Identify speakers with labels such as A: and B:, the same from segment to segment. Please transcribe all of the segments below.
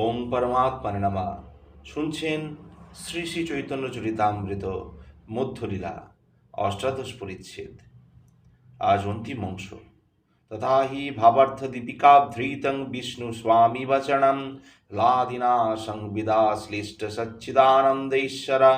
A: ওম পরমাত্মানে নামা। শুনছেন শ্রী শ্রী চৈতন্য চরিতামৃত মধ্যলীলা, অষ্টাদশ পরিচ্ছেদ। আজ অন্তিম অংশ। তথা হি ভাবার্থ দীপিকাধৃতং বিষ্ণু স্বামী বচনম লাদিনা সংবিদা শ্লিষ্ট সচ্চিদানন্দেশ্বরা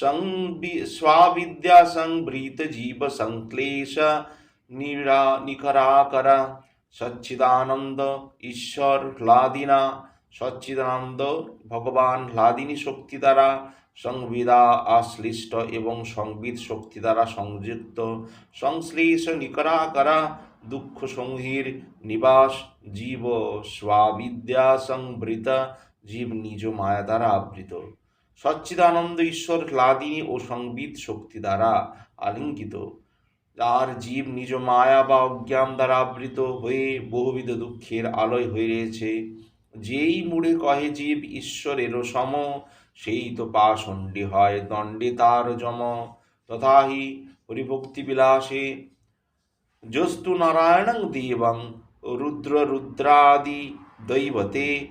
A: সংবি স্বাবিদ্যা সংভৃত জীব সংক্লেশ নিরা নিকরাকর সচ্চিদানন্দ ঈশ্বর হ্লাদিনা সচ্চিদানন্দ ভগবান হ্লাদিনী শক্তি দ্বারা সংবিদা আশ্লিষ্ট এবং সংবিদ শক্তি দ্বারা সংযুক্ত সংশ্লেষ নিকরাকরা দুঃখ সংহীর নিবাস জীব স্বাবিদ্যা সংবৃত জীব নিজ মায়া দ্বারা আবৃত। সচ্চিদানন্দ ঈশ্বর হ্লাদিনী ও সংবিদ শক্তি দ্বারা আলিঙ্গিত। আর জীব নিজ মায়া বা অজ্ঞান দ্বারা আবৃত হয়ে বহুবিধ দুঃখের আলোয় হয়ে রয়েছে যেই মুড়ে কহে জীব, ঈশ্বরেরও সম, সেই তো পাষণ্ডী হয় দণ্ডে তার জম তথাহি হরিভক্তি বিলাসে। যস্তু নারায়ণং দেবং, রুদ্র রুদ্রাদি দৈবতে।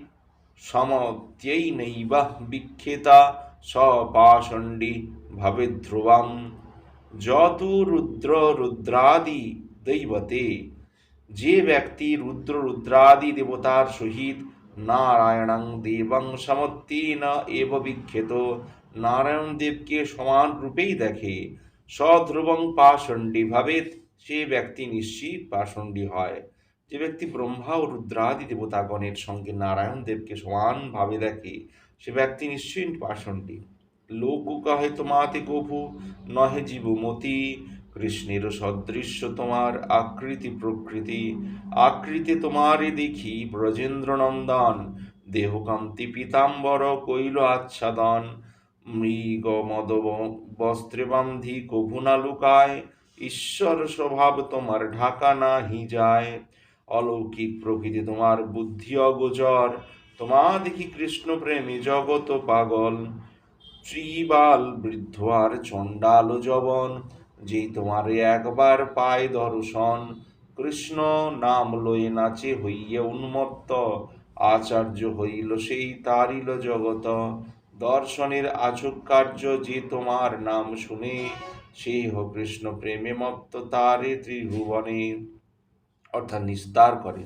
A: সমত্যৈ নৈব বিক্ষেতা সপাষণ্ডী ভবে ধ্রুবম যত রুদ্র রুদ্রাদি দৈবতে। যে ব্যক্তি রুদ্র রুদ্রাদি দেবতার সহিত নারায়ণং দেবং সমত্তেন এব বিখ্যাত। নারায়ণ দেবকে সমান রূপেই দেখে। সধ্রুবং পাষণ্ডী ভাবেত, সে ব্যক্তি নিশ্চিত পাষণ্ডী হয়। যে ব্যক্তি ব্রহ্মা ও রুদ্রাদি দেবতাগণের সঙ্গে নারায়ণ দেবকে সমানভাবে দেখে, সে ব্যক্তি নিশ্চয়ই পাষণ্ডী। লোক কহে তোমাতে কভু নহে জীবমতি কৃষ্ণের সদৃশ্য তোমার আকৃতি প্রকৃতি, আকৃতি তোমারে দেখি ব্রজেন্দ্র নন্দন দেহকান্তি পীতাম্বর কৈল আচ্ছাদন মৃগ মদ বস্ত্রে বান্ধি কভু না লুকায়, ঈশ্বর স্বভাব তোমার ঢাকা নাহি যায়। অলৌকিক প্রকৃতি তোমার বুদ্ধি অগোচর তোমা দেখি কৃষ্ণ প্রেমী জগত পাগল। শ্রীবাল বৃদ্ধ আর চণ্ডাল জবন যেই তোমার একবার পায় দর্শন, কৃষ্ণ নাম লয়ে নাচে হইয়া উন্মত্ত। আচার্য হইল সেই তারিল জগত। দর্শনের আচক কার্য যে তোমার নাম শুনে সেই হ কৃষ্ণ প্রেমে মত্ত তারে ত্রিভুবনে। অর্থাৎ নিস্তার করে।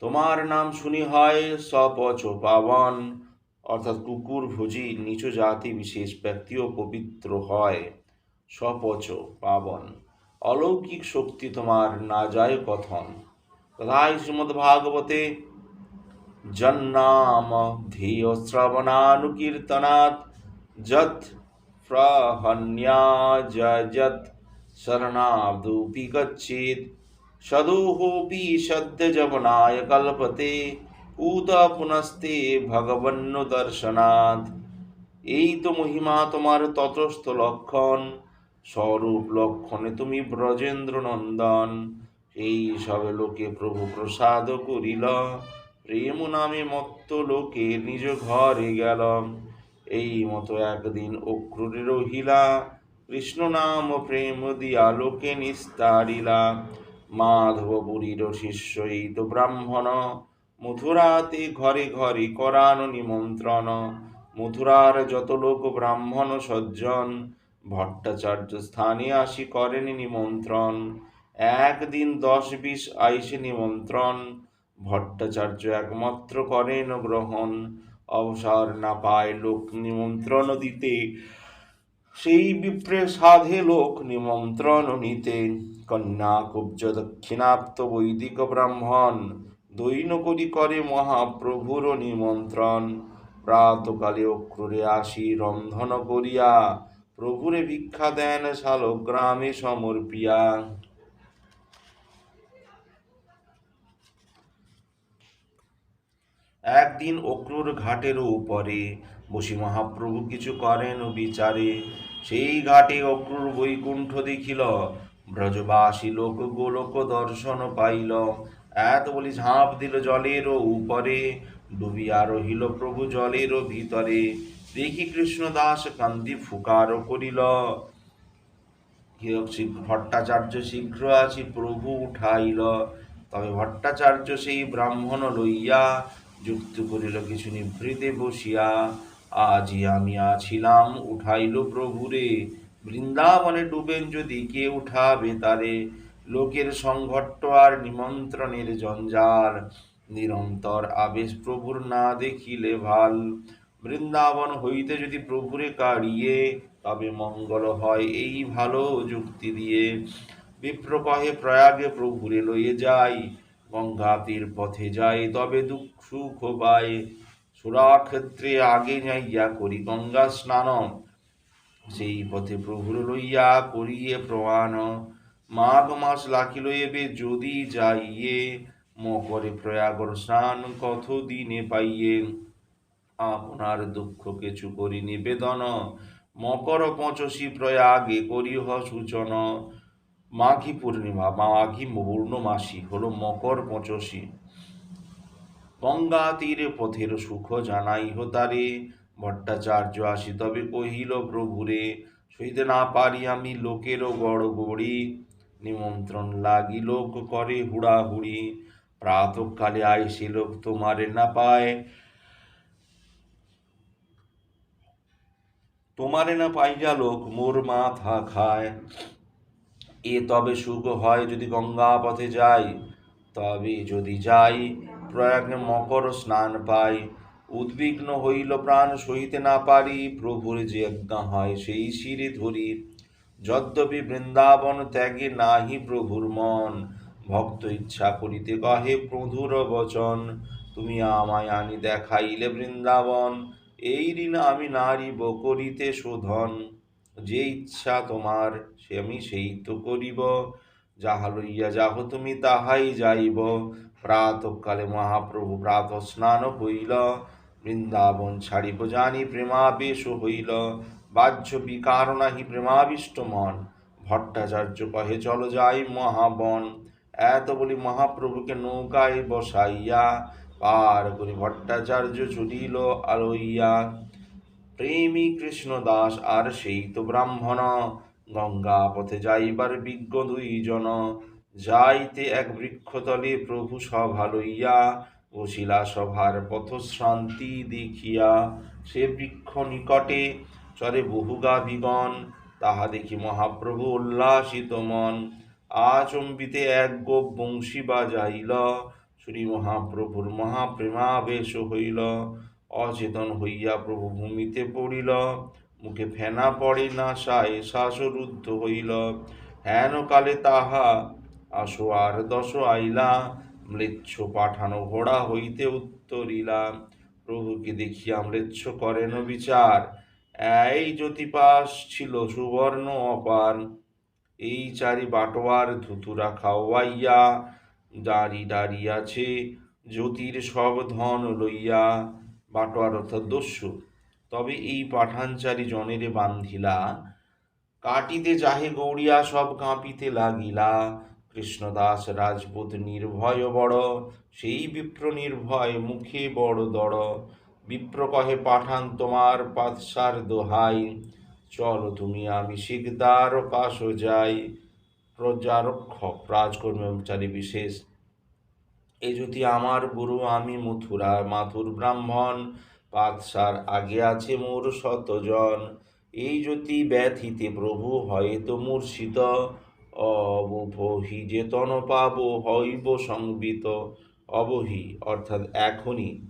A: তোমার নাম শুনি হয় সপচ পাবন। অর্থাৎ কুকুর ভোজি নিচু জাতি বিশেষ ব্যক্তিও পবিত্র হয়। সপচ পাবন। অলৌকিক শক্তি তোমার না যায় কথন। তথায় শ্রীমদ্ ভাগবতে জন্নাম ধেয় শ্রবণানুকীর্তনাৎ যৎ প্রহন্যা যৎ শরণাদুপি গচ্ছেদ সদোহোপি সদ্যজবনায় কল্পতে উত পুনস্তে ভগবন্ন দর্শনাথ এই তো মহিমা তোমার ততস্থ লক্ষণ। স্বরূপ লক্ষণে তুমি ব্রজেন্দ্র নন্দন এই সবে লোকে প্রভু প্রসাদ করিল। প্রেম নামে মত্ত লোকে নিজ ঘরে গেল। এই মতো একদিন অক্রুরে রহিলা। কৃষ্ণ নাম প্রেম দিয়া লোকে নিস্তারিলা। মাধবপুরীর শিষ্য এই তো ব্রাহ্মণ। মথুরাতে ঘরে ঘরে করানো নিমন্ত্রণ। মথুরার যত লোক ব্রাহ্মণ সজ্জন। ভট্টাচার্য স্থানে আসি করেন নিমন্ত্রণ। একদিন দশ বিশ আইসে নিমন্ত্রণ। ভট্টাচার্য একমাত্র করেন গ্রহণ। অবসর না পায় লোক নিমন্ত্রণ দিতে। সেই বিপ্রে সাধে লোক নিমন্ত্রণ নিতে। কন্যা কুব্জ দক্ষিণাপ্ত বৈদিক ব্রাহ্মণ। দৈন করি করে মহাপ্রভুর নিমন্ত্রণ। প্রাতকালে অক্রুরে আসি রন্ধন করিয়া। প্রভুরে ভিক্ষা দেন শালগ্রামে সমর্পিয়া। একদিন অক্রুর ঘাটের উপরে বসি মহাপ্রভু কিছু করেন ও বিচারে। সেই ঘাটে অক্রুর বৈকুণ্ঠ দেখিল, ব্রজবাসী লোক গোলক দর্শন পাইল। এত বলি ঝাঁপ দিল জলের উপরে, ডুবিয়া রহিল প্রভু জলের ভিতরে। দেখি কৃষ্ণদাস কান্দি ফুকার করিল। ভট্টাচার্য শীঘ্র আসি প্রভু উঠাইল। তবে ভট্টাচার্য সেই ব্রাহ্মণ লইয়া যুক্ত করিল কিছু নিভৃতে বসিয়া। আজি আমি আছিলাম, উঠাইল প্রভুরে বৃন্দাবনে ডুবেন যদি কে উঠাবে তারে। লোকের সংঘট্ট আর নিমন্ত্রণের জঞ্জাল। নিরন্তর আবেশ প্রভুর না দেখিলে ভালো। বৃন্দাবন হইতে যদি প্রভুরে কাড়িয়ে, তবে মঙ্গল হয়। এই ভালো যুক্তি দিয়ে বিপ্র কহে, প্রয়াগে প্রভুরে লইয়ে যাই, গঙ্গা তীর পথে যাই, তবে দুঃখ সুখ পাই। সুরাক্ষেত্রে আগে যাইয়া করি গঙ্গা স্নান সেই পথে প্রভুর লইয়া করিয়ে প্রমাণ। মাঘ মাস লাখিল এবে যদি যাইয়ে, মকরে প্রয়াগর স্নান কত দিনে পাইয়ে? আপনার দুঃখ কিছু করি নিবেদন। মকর পঁচশী প্রয়াগে করিহ সূচন। মাঘী পূর্ণিমা, মাঘী পূর্ণমাসী হলো মকর পঁচশী। গঙ্গা তীরে পথের সুখ জানাইহ তারে। ভট্টাচার্য আসি তবে কহিল, প্রভুরে, সইতে না পারি আমি লোকেরও বড় গড়ি। নিমন্ত্রণ লাগি লোক করে হুড়াহুড়ি। প্রাতকালে আইসে লোক তোমারে না পায়। তোমারে না পাইয়া লোক, মোর মাথা খায়। এ তবে সুখ হয় যদি গঙ্গা পথে যাই, তবে যদি যাই, প্রয়াগে মকর স্নান পাই। উদ্বিগ্ন হইল প্রাণ সহিতে না পারি, প্রভুর যে আজ্ঞা হয় সেই শিরে ধরি। যদ্যপি বৃন্দাবন ত্যাগে নাহি প্রভুর মন, ভক্ত ইচ্ছা করিতে কহে প্রধুর বচন। তুমি আমায় আনি দেখাইলে বৃন্দাবন এই ঋণ আমি নারিব করিতে শোধন, যে ইচ্ছা তোমার সে আমি সেই তো করিব। যাহা লইয়া যাহ তুমি তাহাই যাইব। প্রাতকালে মহাপ্রভু প্রাত স্নান হইল, বৃন্দাবন ছাড়িব জানি প্রেমাবেশ হইল। বাহ্য বিকার নাহি প্রেমাবিষ্ট মন, ভট্টাচার্য কহে, চল যাই মহাবন। এত বলি মহাপ্রভুকে নৌকায় বসাইয়া পার করি ভট্টাচার্য ছুটিল আলইয়া। প্রেমী কৃষ্ণ দাস আর সেই তো ব্রাহ্মণ, গঙ্গা পথে যাইবার বিজ্ঞ দুইজন। যাইতে এক বৃক্ষতলে প্রভু সভা লইয়া বসিলা সভার পথশ্রান্তি দেখিয়া সে বৃক্ষ নিকটে চরে বহু গাভিগণ তাহা দেখি মহাপ্রভু উল্লাসিত মন। আচম্বিতে এক গোপ বংশী বাজাইল। শ্রী মহাপ্রভুর মহাপ্রেমাবেশ হইল। অচেতন হইয়া প্রভু ভূমিতে পড়িল। মুখে ফেনা পড়ে না, সায় শ্বাসরুদ্ধ হইল। হেন কালে তাহা আসো আর দশ আইলা। ম্লেচ্ছ পাঠানো ঘোড়া হইতে উত্তরিলা। প্রভুকে দেখিয়া ম্লেচ্ছ করেন বিচার? এই জ্যোতিপাস ছিল সুবর্ণ অপার। এই চারি বাটোয়ার ধুতুরা খাওয়াইয়া দাঁড়ি দাঁড়িয়াছে জ্যোতির সব ধন লইয়া বাটোয়ার অর্থাৎ দস্যু। তবে এই পাঠানচারী জনেরে বান্ধিলা, কাটিতে যাহে গৌড়িয়া সব কাঁপিতে লাগিলা। কৃষ্ণদাস রাজপুত নির্ভয় বড়, সেই বিপ্র নির্ভয় মুখে বড় দড়। বিপ্র কহে, পাঠান তোমার পাতসার দোহাই। চলো তুমি আমি শিকদার পাশ যাই। প্রজারক্ষক, রাজকর্মচারী বিশেষ। এ যদি আমার গুরু, আমি মথুরা, মাথুর ব্রাহ্মণ পাতসার আগে আছে মোর শতজন। এই যদি ব্যথিতে প্রভু হয় তো মূর্ষিত অবহি যেতন পাব, হইব সংবিত। অবহি, অর্থাৎ এখনই।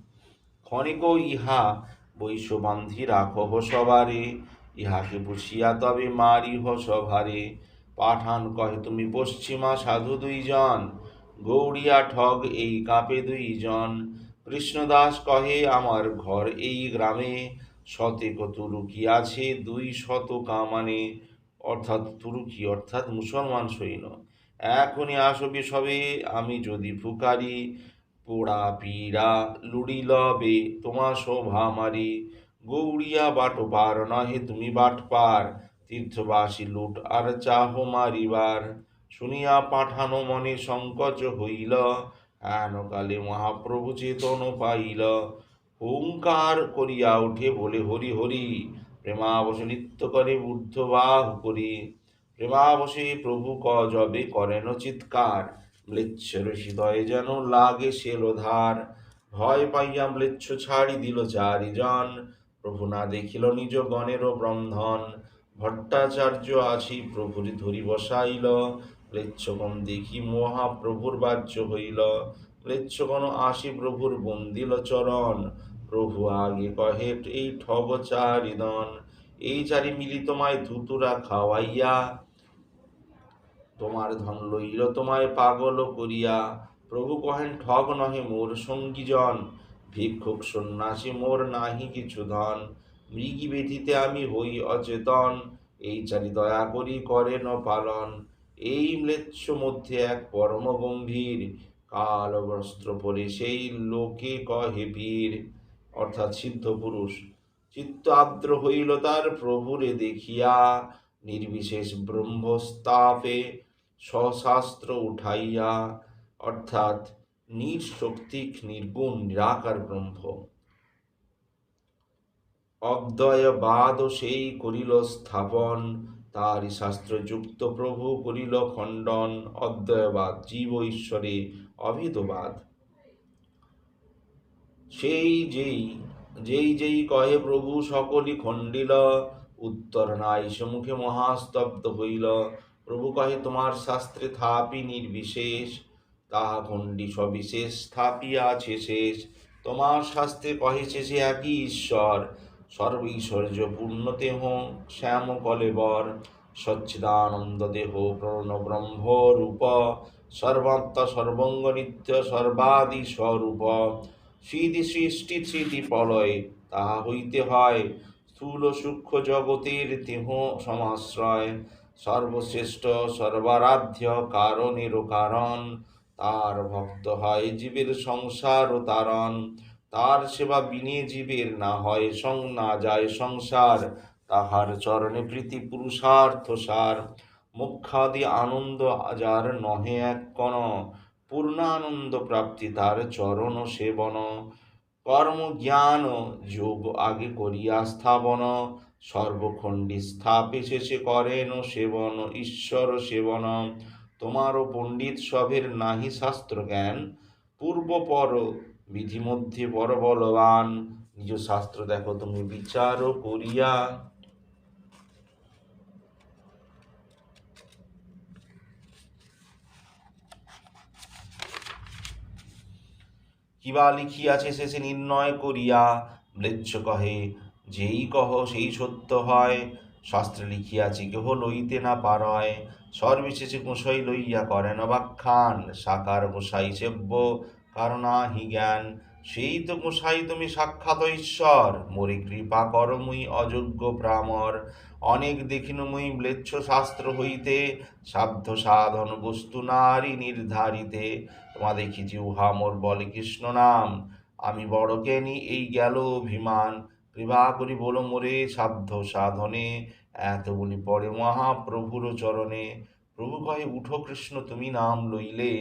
A: ক্ষণিক ইহা বৈশ্য বান্ধি রাখহ সবারে। ইহাকে বুঝিয়া তবে মারিহ সভারে। পাঠান কহে, তুমি পশ্চিমা সাধু দুইজন, গৌড়িয়া ঠগ এই কাপে দুইজন। কৃষ্ণদাস কহে, আমার ঘর এই গ্রামে শতেক তুরুকি আছে দুই শত কামানে। অর্থাৎ তুরুকি, অর্থাৎ মুসলমান সৈন্য। এখনই আসবে সবে আমি যদি ফুকারি, পোড়া পীড়া লুড়িলবে তোমা শোভা মারি। গৌড়িয়া বাটো পার নহে তুমি বাট পার তীর্থবাসী লুট, আর চাহ মারিবার? শুনিয়া পাঠানো মনে সংকোচ হইল। হেনকালে মহাপ্রভু চেতন পাইল। হুঙ্কার করিয়া উঠে বলে, হরি হরি। প্রেমাবশ নৃত্য করে ঊর্ধ্ববাহ করি। প্রেমাবশে প্রভু ক জবে করেন চিৎকার। ম্লেচ্ছর হৃদয়ে যেন লাগে শেলধার ভয় পাইয়া ম্লেচ্ছ ছাড়ি দিল চারিজন। প্রভু না দেখিল নিজ গণেরও বন্ধন ভট্টাচার্য আসি প্রভুরি ধরি বসাইল। ম্লেচ্ছগণ দেখি মহাপ্রভুর বাহ্য হইল। ম্লেচ্ছগণ আসি প্রভুর বন্দিল চরণ। প্রভু আগে কহে এই ঠগ চারিদন, এই চারি মিলি তোমায় ধুতুরা খাওয়াইয়া, তোমার ধন লইল তোমায় পাগল করিয়া। প্রভু কহেন, ঠগ নহে মোর সঙ্গীজন, ভিক্ষুক সন্ন্যাসী মোর নাহি কিছু ধন। মৃগী ব্যথিতে আমি হই অচেতন। এই চারি দয়া করি করেন পালন। এই ম্লেচ্ছ মধ্যে এক পরম গম্ভীর কাল বস্ত্র পরে সেই লোকে কহে বীর। অর্থাৎ সিদ্ধ পুরুষ। চিত্ত আর্দ্র হইল তার প্রভুরে দেখিয়া। নির্বিশেষ ব্রহ্মস্তাপে সশাস্ত্র উঠাইয়া। অর্থাৎ নিঃশক্তিক নির্গুণ, নিরাকার ব্রহ্ম। অদ্বয়বাদ সেই করিল স্থাপন। তারই শাস্ত্রযুক্ত প্রভু করিল খণ্ডন। অদ্বয়বাদ জীব ঈশ্বরে অভেদবাদ সেই যেই যেই যেই কহে প্রভু, সকলই খণ্ডিল। উত্তর নাই সম্মুখে মহাস্তব্ধ হইল। প্রভু কহে, তোমার শাস্ত্রে থাপি নির্বিশেষ। তাহা খণ্ডি সবিশেষ স্থাপিয়া আছে শেষ। তোমার শাস্ত্রে কহে শেষে একই ঈশ্বর। সর্বৈশ্বর্য পূর্ণ দেহ শ্যাম কলেবর সচ্চিদানন্দ দেহ প্রণ ব্রহ্ম রূপ সর্বাত্মা সর্বঙ্গ নিত্য সর্বাদি স্বরূপ স্মৃতি সৃষ্টি, স্মৃতি প্রলয়, তাহা হইতে হয় স্থূল সূক্ষ্ম জগতের দেহ সমাশ্রয়। সর্বশ্রেষ্ঠ, সর্বারাধ্য কারণেরও কারণ, তার ভক্ত হয় জীবের সংসার ও তারণ। তার সেবা বিনে জীবের না হয়, সং না যায় সংসার। তাহার চরণে প্রীতি পুরুষার্থ সার। মুখ্যাদি আনন্দ আজার নহে এক কণ। পূর্ণানন্দ প্রাপ্তি তার চরণ সেবন। কর্ম জ্ঞান যোগ আগে করিয়া স্থাপন সর্বখণ্ডী স্থাপে শেষে করেন সেবন, ঈশ্বর সেবন। তোমারও পণ্ডিত সভের নাহি শাস্ত্র জ্ঞান পূর্ব পর বিধি মধ্যে বড় বলবান নিজ শাস্ত্র দেখো তুমি, বিচার করিয়া। কিবা লিখিয়াছে শেষে নির্ণয় করিয়া। ম্লেচ্ছ কহে, যেই কহ সেই সত্য হয়। শাস্ত্রে লিখিয়াছে, কেহ লইতে না পারয়। সর্বিশেষে গোসাই লইয়া করেন অবাখ্যান সাকার গোসাই সেব্য কারণাহি জ্ঞান। সেই তো গোসাই তুমি সাক্ষাৎ ঈশ্বর। মোরে কৃপা কর মুই অযোগ্য ব্রাহ্মর অনেক দেখিনু মুই ম্লেচ্ছ শাস্ত্র হইতে। সাধ্য সাধন বস্তু নারী নির্ধারিতে। তোমা দেখিছি উহা মোর বলে কৃষ্ণ নাম। আমি বড় জ্ঞানী, এই গেল অভিমান। কৃপা করি বলো মোরে সাধ্য সাধনে। এত বলি পড়ে মহাপ্রভুর চরণে। প্রভু কহে, উঠো কৃষ্ণ, তুমি নাম লইলে।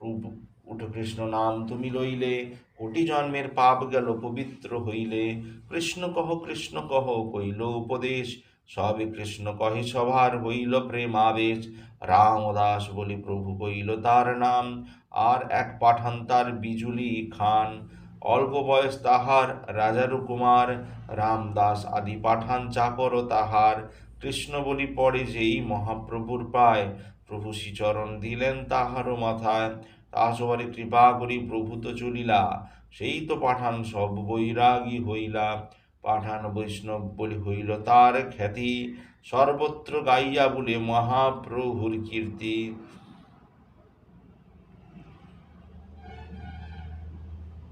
A: প্রভু উঠো কৃষ্ণ নাম তুমি লইলে, কোটি জন্মের পাপ গেল, পবিত্র হইলে। কৃষ্ণ কহ কৃষ্ণ কহ, কইল উপদেশ। সবে কৃষ্ণ কহে, সভার হইল প্রেম প্রেমাবেশ। রামদাস বলি, প্রভু কইল তার নাম। আর এক পাঠান তার বিজুলি খান। অল্প বয়স তাহার রাজারু কুমার। রামদাস আদি পাঠান চাকর তাহার। কৃষ্ণ বলি পড়ে যেই মহাপ্রভুর পায়। প্রভু শ্রীচরণ দিলেন তাহারও মাথায়। তাহা কৃপা করি প্রভু তো চলিলা, সেই তো পাঠান সব বৈরাগী হইলা। পাঠান বৈষ্ণব বলি, হইল তার খ্যাতি, সর্বত্র গাইয়া বলে মহাপ্রভুর কীর্তি।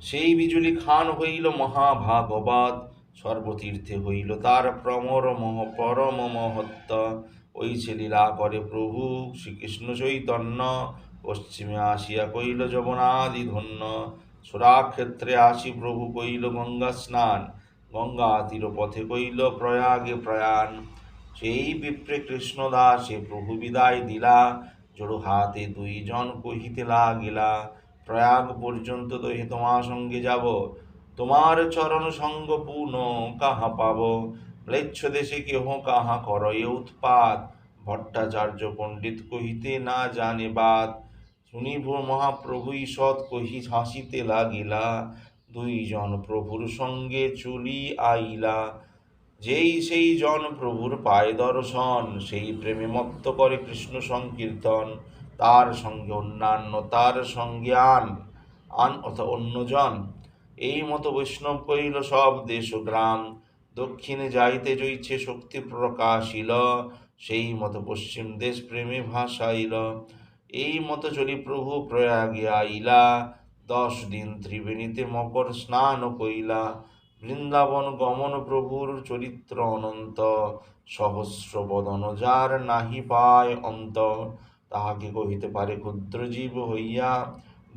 A: সেই বিজুলি খান হইল মহাভাগবত, সর্বতীর্থে হইল তার প্রমর মহ, পরম মহত্ব। ওই সে লীলা করে প্রভু শ্রীকৃষ্ণ চৈতন্য পশ্চিমে আসিয়া কইল যবনাদি ধন্য। সুরাক্ষেত্রে আসি প্রভু কইল গঙ্গা স্নান। গঙ্গা তীর পথে কইল প্রয়াগে প্রয়াণ। সেই বিপ্রে কৃষ্ণদাসে প্রভু বিদায় দিলা। জড়ো হাতে দুইজন কহিতে লাগিলা, প্রয়াগ পর্যন্ত তো হে তোমার সঙ্গে যাব। তোমার চরণ সঙ্গ পূর্ণ কাহা পাব? ম্লেচ্ছ দেশে কেহ কাহা করয়ে উৎপাত? ভট্টাচার্য পণ্ডিত কহিতে না জানে বাদ শুনিব মহাপ্রভুই সৎ কহি হাসিতে লাগিলা। দুইজন প্রভুর সঙ্গে চলি আইলা। যেই সেই জন প্রভুর পায় দর্শন, সেই প্রেমে মত্ত করে কৃষ্ণ সংকীর্তন। তার সঙ্গে অন্যান্য, তার সঙ্গে আন আন অথবা অন্যজন। এই মতো বৈষ্ণব কইল সব দেশ গ্রাম, দক্ষিণে যাইতে জইছে শক্তি প্রকাশিল। সেই মতো পশ্চিম দেশ প্রেমে ভাসাইল। এই মতো চলি প্রভু প্রয়াগে আইলা, দশ দিন ত্রিবেণীতে মকর স্নান কইলা, বৃন্দাবন গমন প্রভুর চরিত্র অনন্ত, সহস্র বদন যার নাহি পায় অন্ত, তাহাকে কহিতে পারে ক্ষুদ্র জীব হইয়া,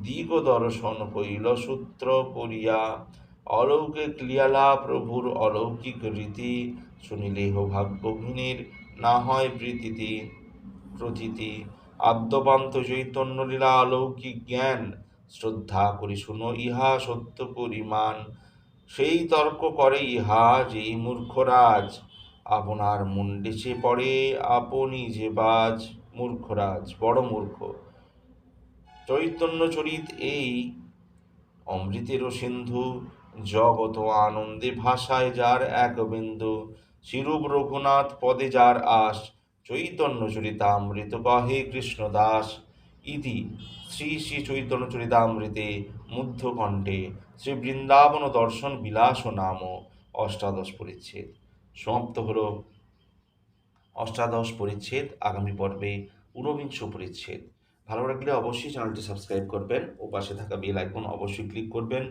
A: দিগ দর্শন কইল সূত্র করিয়া। অলৌকিক লিয়ালা প্রভুর অলৌকিক রীতি শুনিলেহ ভাগ্যহীনের, না হয় প্রীতিতি, প্রতীতি। আদ্যপান্ত চৈতন্য লীলা অলৌকিক জ্ঞান। শ্রদ্ধা করি শুনো ইহা সত্য পরিমাণ সেই তর্ক করে ইহা যেই মূর্খরাজ। আপনার মুন্ডে সে পড়ে, আপনি যে বাজ। মূর্খরাজ, বড় মূর্খ। চৈতন্য চরিত এই। অমৃতেরও সিন্ধু। জগত আনন্দে ভাষায় যার এক বিন্দু। শিরূপ রঘুনাথ পদে যার আস চৈতন্য চরিতামৃত কহে কৃষ্ণ দাস ইতি শ্রী শ্রী চৈতন্য চরিতামৃতে মুগ্ধকণ্ঠে শ্রী বৃন্দাবন দর্শন বিলাস নাম অষ্টাদশ পরিচ্ছেদ। সমাপ্ত হল অষ্টাদশ পরিচ্ছেদ, আগামী পর্বে ঊনবিংশ পরিচ্ছেদ। ভালো লাগলে অবশ্যই চ্যানেলটি সাবস্ক্রাইব করবেন ও পাশে থাকা বেল আইকন অবশ্যই ক্লিক করবেন।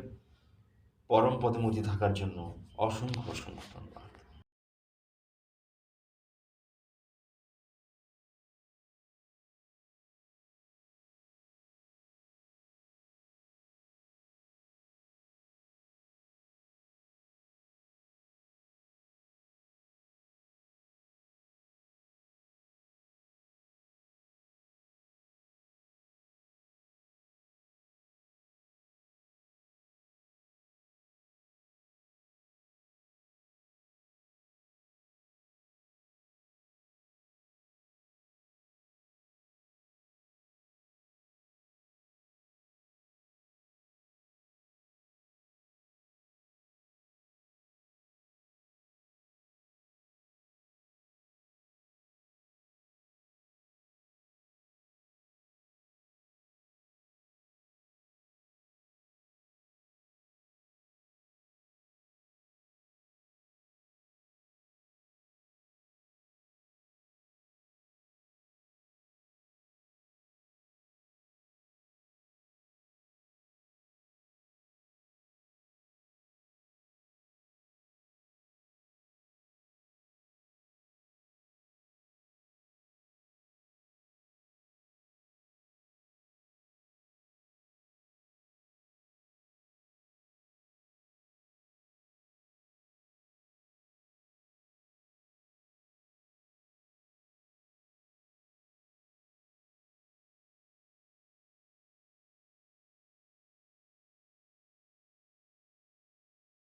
A: পরম পদে মতি থাকার জন্য অসংখ্য অসংখ্য ধন্যবাদ।